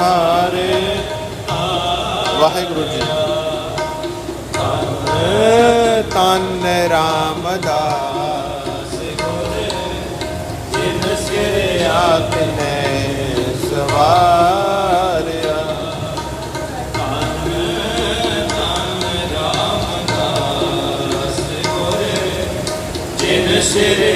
ਹਾਰੇ। ਵਾਹਿਗੁਰੂ ਜੀ। ਤਨ ਰਾਮ ਰਾਮਦਾਸ ਜਿਨ ਸਿਰ ਆਤਨੇ ਸਵਾਰਿਆ। ਜਿਨ ਸਿਰ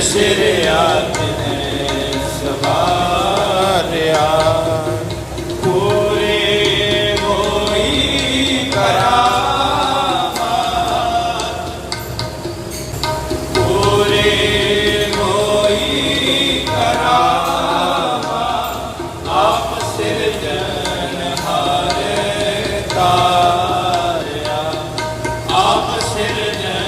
ਸਿਰਿਆ ਸਿਰ ਆਤਨੇ ਸਵਾਰਿਆ ਪੂਰੇ ਹੋਈ ਕਰਾਮਾ ਪੂਰੇ ਹੋਈ ਕਰਾਮਾ ਆਪ ਸਿਰਜਣ ਹਾਰੇ ਤਾਰਿਆ ਆਪ ਸਿਰ ਜਨ